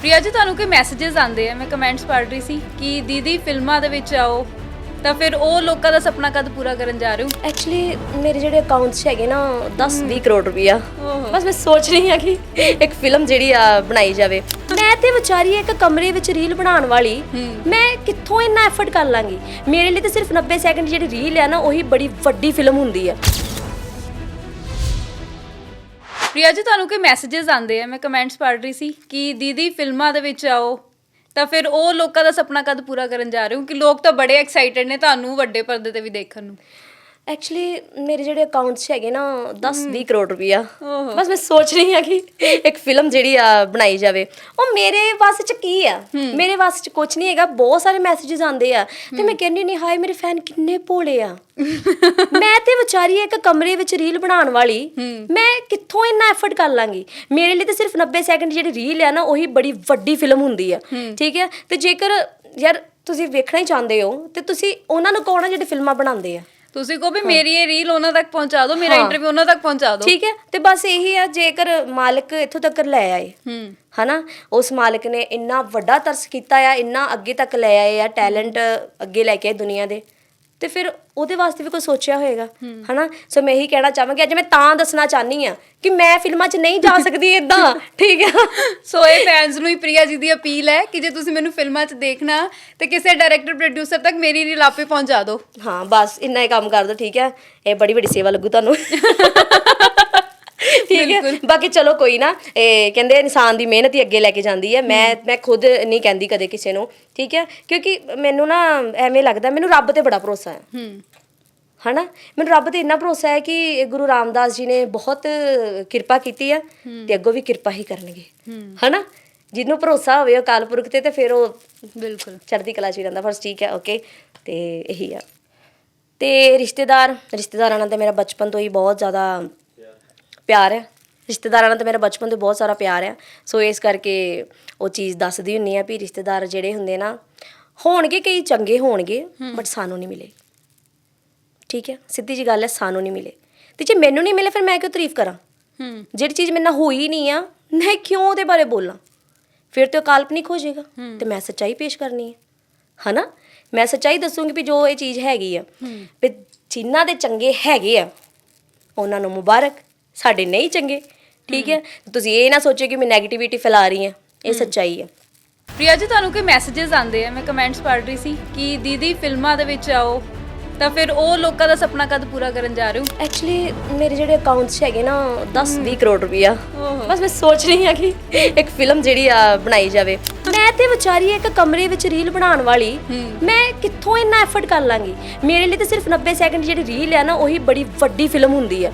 ਪ੍ਰਿਆ ਜੀ ਤੁਹਾਨੂੰ ਕੋਈ ਮੈਸੇजेस ਆਉਂਦੇ ਆ? ਮੈਂ ਕਮੈਂਟਸ ਪੜ੍ਹ ਰਹੀ ਸੀ ਕਿ ਦੀਦੀ ਫਿਲਮਾਂ ਦੇ ਵਿੱਚ ਆਓ ਤਾਂ ਫਿਰ ਉਹ ਲੋਕਾਂ ਦਾ ਸੁਪਨਾ ਕਦ ਪੂਰਾ ਕਰਨ ਜਾ ਰਹੇ ਹੋ? ਐਕਚੁਅਲੀ ਮੇਰੇ ਜਿਹੜੇ ਅਕਾਊਂਟਸ ਹੈਗੇ ਨਾ 10 20 ਕਰੋੜ ਰੁਪਈਆ। ਓਹੋ। ਬਸ ਮੈਂ ਸੋਚ ਰਹੀ ਹਾਂ ਕਿ ਇੱਕ ਫਿਲਮ ਜਿਹੜੀ ਆ ਬਣਾਈ ਜਾਵੇ। ਮੈਂ ਤੇ ਵਿਚਾਰੀ ਇੱਕ ਕਮਰੇ ਵਿੱਚ ਰੀਲ ਬਣਾਉਣ ਵਾਲੀ ਮੈਂ ਕਿੱਥੋਂ ਇੰਨਾ ਐਫਰਟ ਕਰ ਲਾਂਗੀ? ਮੇਰੇ ਲਈ ਤਾਂ ਸਿਰਫ 90 ਸੈਕਿੰਡ ਜਿਹੜੀ ਰੀਲ ਆ ਨਾ ਉਹੀ ਬੜੀ ਵੱਡੀ ਫਿਲਮ ਹੁੰਦੀ ਆ। ਪ੍ਰਿਆ ਜੀ, ਤੁਹਾਨੂੰ ਕੋਈ ਮੈਸੇजेस ਆਉਂਦੇ ਆ? ਮੈਂ ਕਮੈਂਟਸ ਪੜ੍ਹ ਰਹੀ ਸੀ ਕਿ ਦੀਦੀ ਫਿਲਮਾਂ ਦੇ ਵਿੱਚ ਆਓ, ਤਾਂ ਫਿਰ ਉਹ ਲੋਕਾਂ ਦਾ ਸੁਪਨਾ ਕਦ ਪੂਰਾ ਕਰਨ ਜਾ ਰਹੇ ਹੋ? ਕਿ ਲੋਕ ਤਾਂ ਬੜੇ ਐਕਸਾਈਟਡ ਨੇ ਤੁਹਾਨੂੰ ਵੱਡੇ ਪਰਦੇ ਤੇ ਵੀ ਦੇਖਣ ਨੂੰ। ਐਕਚੁਅਲੀ ਮੇਰੇ ਜਿਹੜੇ ਅਕਾਊਂਟਸ 'ਚ ਹੈਗੇ ਨਾ 10 20 ਕਰੋੜ ਰੁਪਈਆ। ਓਹੋ। ਬਸ ਮੈਂ ਸੋਚ ਰਹੀ ਹਾਂ ਕਿ ਇੱਕ ਫਿਲਮ ਜਿਹੜੀ ਆ ਬਣਾਈ ਜਾਵੇ। ਉਹ ਮੇਰੇ ਵਾਸਤੇ 'ਚ ਕੀ ਆ? ਮੇਰੇ ਵਾਸਤੇ 'ਚ ਕੁਝ ਨਹੀਂ ਹੈਗਾ ਬਹੁਤ ਸਾਰੇ ਮੈਸੇजेस ਆਉਂਦੇ ਆ। ਤੇ ਮੈਂ ਕਹਿੰਦੀ ਨਹੀਂ ਹਾਏ ਮੇਰੇ ਫੈਨ ਕਿੰਨੇ ਭੋਲੇ ਆ। ਮੈਂ ਤੇ ਵਿਚਾਰੀ ਇੱਕ ਕਮਰੇ ਵਿੱਚ ਰੀਲ ਬਣਾਉਣ ਵਾਲੀ ਮੈਂ ਕਿੱਥੋਂ ਇੰਨਾ ਐਫਰਟ ਕਰ ਲਾਂਗੀ? ਮੇਰੇ ਲਈ ਤਾਂ ਸਿਰਫ 90 ਸੈਕਿੰਡ ਜਿਹੜੀ ਰੀਲ ਆ ਨਾ ਉਹੀ ਬੜੀ ਵੱਡੀ ਫਿਲਮ ਹੁੰਦੀ ਆ। ਠੀਕ ਹੈ ਤੇ ਜੇਕਰ ਯਾਰ ਤੁਸੀਂ ਵੇਖਣਾ ਹੀ ਚਾਹੁੰਦੇ ਹੋ ਤੇ ਤੁਸੀਂ ਉਹਨਾਂ ਨੂੰ ਕਹੋ ਨਾ ਜਿਹੜੇ ਫਿਲਮਾਂ ਬਣਾਉਂਦੇ ਆ? ਤੁਸੀਂ ਕਹੋ ਵੀ ਮੇਰੀ ਇਹ ਰੀਲ ਉਹਨਾਂ ਤੱਕ ਪਹੁੰਚਾ ਦਿਓ ਮੇਰਾ। ਇੰਟਰਵਿਊ ਉਹਨਾਂ ਤੱਕ ਪਹੁੰਚਾ ਦਿਓ। ਠੀਕ ਹੈ ਤੇ ਬਸ ਇਹੀ ਆ ਜੇਕਰ ਮਾਲਕ ਇੱਥੋਂ ਤੱਕ ਲੈ ਆਏ ਹੂੰ। ਹਨਾ ਉਸ ਮਾਲਕ ਨੇ ਇੰਨਾ ਵੱਡਾ ਤਰਸ ਕੀਤਾ ਆ ਇੰਨਾ ਅੱਗੇ ਤੱਕ ਲੈ ਆਏ ਆ ਟੈਲੈਂਟ ਅੱਗੇ ਲੈ ਕੇ ਆਏ ਦੁਨੀਆ ਦੇ। ਤੇ ਫਿਰ ਉਹਦੇ ਵਾਸਤੇ ਵੀ ਕੋਈ ਸੋਚਿਆ ਹੋਏਗਾ ਹਨਾ? ਸੋ ਮੈਂ ਇਹੀ ਕਹਿਣਾ ਚਾਹਾਂਗੀ ਅੱਜ ਮੈਂ ਤਾਂ ਦੱਸਣਾ ਚਾਹਨੀ ਆ ਕਿ ਮੈਂ ਫਿਲਮਾਂ 'ਚ ਨਹੀਂ ਜਾ ਸਕਦੀ ਇਦਾਂ ਠੀਕ ਹੈ? ਸੋ ਇਹ ਫੈਨਸ ਨੂੰ ਹੀ ਪ੍ਰਿਆ ਜੀ ਦੀ ਅਪੀਲ ਹੈ ਕਿ ਜੇ ਤੁਸੀਂ ਮੈਨੂੰ ਫਿਲਮਾਂ 'ਚ ਦੇਖਣਾ ਤੇ ਕਿਸੇ ਡਾਇਰੈਕਟਰ ਪ੍ਰੋਡਿਊਸਰ ਤੱਕ ਮੇਰੀ ਰੀਲ ਆਪੇ ਪਹੁੰਚਾ ਦਿਓ। ਹਾਂ ਬਸ ਇੰਨਾ ਹੀ ਕੰਮ ਕਰ ਦੋ ਠੀਕ ਹੈ? ਇਹ ਬੜੀ ਵੱਡੀ ਸੇਵਾ ਲੱਗੂ ਤੁਹਾਨੂੰ। ਠੀਕ ਹੈ? ਬਾਕੀ ਚਲੋ ਕੋਈ ਨਾ ਇਹ ਕਹਿੰਦੇ ਇਨਸਾਨ ਦੀ ਮਿਹਨਤ ਹੀ ਅੱਗੇ ਲੈ ਕੇ ਜਾਂਦੀ ਹੈ। ਮੈਂ ਮੈਂ ਖੁਦ ਨਹੀਂ ਕਹਿੰਦੀ ਕਦੇ ਕਿਸੇ ਨੂੰ ਠੀਕ ਹੈ? ਕਿਉਂਕਿ ਮੈਨੂੰ ਨਾ ਐਵੇਂ ਲੱਗਦਾ ਮੈਨੂੰ ਰੱਬ ਤੇ ਬੜਾ ਭਰੋਸਾ ਹੈ। ਹੂੰ। ਹਨਾ? ਮੈਨੂੰ ਰੱਬ ਤੇ ਇੰਨਾ ਭਰੋਸਾ ਹੈ ਕਿ ਗੁਰੂ ਰਾਮਦਾਸ ਜੀ ਨੇ ਬਹੁਤ ਕਿਰਪਾ ਕੀਤੀ ਹੈ ਤੇ ਅੱਗੋਂ ਵੀ ਕਿਰਪਾ ਹੀ ਕਰਨਗੇ। ਹਨਾ? ਜਿਹਨੂੰ ਭਰੋਸਾ ਹੋਵੇ ਅਕਾਲ ਪੁਰਖ ਤੇ ਤੇ ਫਿਰ ਉਹ ਬਿਲਕੁਲ। ਚੜ੍ਹਦੀ ਕਲਾ ਚ ਹੀ ਰਹਿੰਦਾ। ਬਸ ਠੀਕ ਹੈ ਓਕੇ ਤੇ ਇਹੀ ਆ। ਤੇ ਰਿਸ਼ਤੇਦਾਰ ਰਿਸ਼ਤੇਦਾਰਾਂ ਨਾਲ ਤਾਂ ਮੇਰਾ ਬਚਪਨ ਤੋਂ ਹੀ ਬਹੁਤ ਜ਼ਿਆਦਾ ਪਿਆਰ ਹੈ। ਰਿਸ਼ਤੇਦਾਰਾਂ ਨਾਲ ਤਾਂ ਮੇਰਾ ਬਚਪਨ ਤੋਂ ਬਹੁਤ ਸਾਰਾ ਪਿਆਰ ਹੈ। ਸੋ ਇਸ ਕਰਕੇ ਉਹ ਚੀਜ਼ ਦੱਸਦੀ ਹੁੰਨੀ ਆ ਵੀ ਰਿਸ਼ਤੇਦਾਰ ਜਿਹੜੇ ਹੁੰਦੇ ਨਾ ਹੋਣਗੇ ਕਈ ਚੰਗੇ ਹੋਣਗੇ ਬਟ ਸਾਨੂੰ ਨਹੀਂ ਮਿਲੇ। ਠੀਕ ਹੈ? ਸਿੱਧੀ ਜੀ ਗੱਲ ਹੈ ਸਾਨੂੰ ਨਹੀਂ ਮਿਲੇ। ਤੇ ਜੇ ਮੈਨੂੰ ਨਹੀਂ ਮਿਲੇ ਫਿਰ ਮੈਂ ਕਿਉਂ ਤਾਰੀਫ ਕਰਾਂ? ਹੂੰ। ਜਿਹੜੀ ਚੀਜ਼ ਮੇਰੇ ਨਾਲ ਹੋਈ ਨਹੀਂ ਆ ਮੈਂ ਕਿਉਂ ਉਹਦੇ ਬਾਰੇ ਬੋਲਾਂ? ਫਿਰ ਤੇ ਉਹ ਕਾਲਪਨਿਕ ਹੋ ਜਾਏਗਾ। ਤੇ ਮੈਂ ਸੱਚਾਈ ਪੇਸ਼ ਕਰਨੀ ਹੈ। ਹਨਾ? ਮੈਂ ਸੱਚਾਈ ਦੱਸੂਗੀ ਵੀ ਜੋ ਇਹ ਚੀਜ਼ ਹੈਗੀ ਆ ਵੀ ਜਿਨ੍ਹਾਂ ਦੇ ਚੰਗੇ ਹੈਗੇ ਆ ਉਹਨਾਂ ਨੂੰ ਮੁਬਾਰਕ। ਸਾਡੇ ਨਹੀਂ ਚੰਗੇ ਠੀਕ ਹੈ? ਤੁਸੀਂ ਇਹ ਨਾ ਸੋਚਿਓ ਕਿ ਮੈਂ ਨੈਗੇਟਿਵਿਟੀ ਫੈਲਾ ਰਹੀ ਹਾਂ ਇਹ ਸੱਚਾਈ ਹੈ। ਪ੍ਰਿਆ ਜੀ ਤੁਹਾਨੂੰ ਕੋਈ ਮੈਸੇजेस ਆਉਂਦੇ ਆ? ਮੈਂ ਕਮੈਂਟਸ ਪੜ੍ਹ ਰਹੀ ਸੀ ਕਿ ਦੀਦੀ ਫਿਲਮਾਂ ਦੇ ਵਿੱਚ ਆਓ ਤਾਂ ਫਿਰ ਉਹ ਲੋਕਾਂ ਦਾ ਸੁਪਨਾ ਕਦ ਪੂਰਾ ਕਰਨ ਜਾ ਰਹੇ ਹੋ? ਐਕਚੁਅਲੀ ਮੇਰੇ ਜਿਹੜੇ ਅਕਾਊਂਟਸ ਹੈਗੇ ਨਾ 10 20 ਕਰੋੜ ਰੁਪਇਆ ਬਸ ਮੈਂ ਸੋਚ ਰਹੀ ਹਾਂ ਕਿ ਇੱਕ ਫਿਲਮ ਜਿਹੜੀ ਆ ਬਣਾਈ ਜਾਵੇ। ਮੈਂ ਤੇ ਵਿਚਾਰੀ ਇੱਕ ਕਮਰੇ ਵਿੱਚ ਰੀਲ ਬਣਾਉਣ ਵਾਲੀ ਮੈਂ ਕਿੱਥੋਂ ਇੰਨਾ ਐਫਰਟ ਕਰ ਲਾਂਗੀ? ਮੇਰੇ ਲਈ ਤਾਂ ਸਿਰਫ 90 ਸੈਕਿੰਡ ਜਿਹੜੀ ਰੀਲ ਆ ਨਾ ਉਹੀ ਬੜੀ ਵੱਡੀ ਫਿਲਮ ਹੁੰਦੀ ਆ।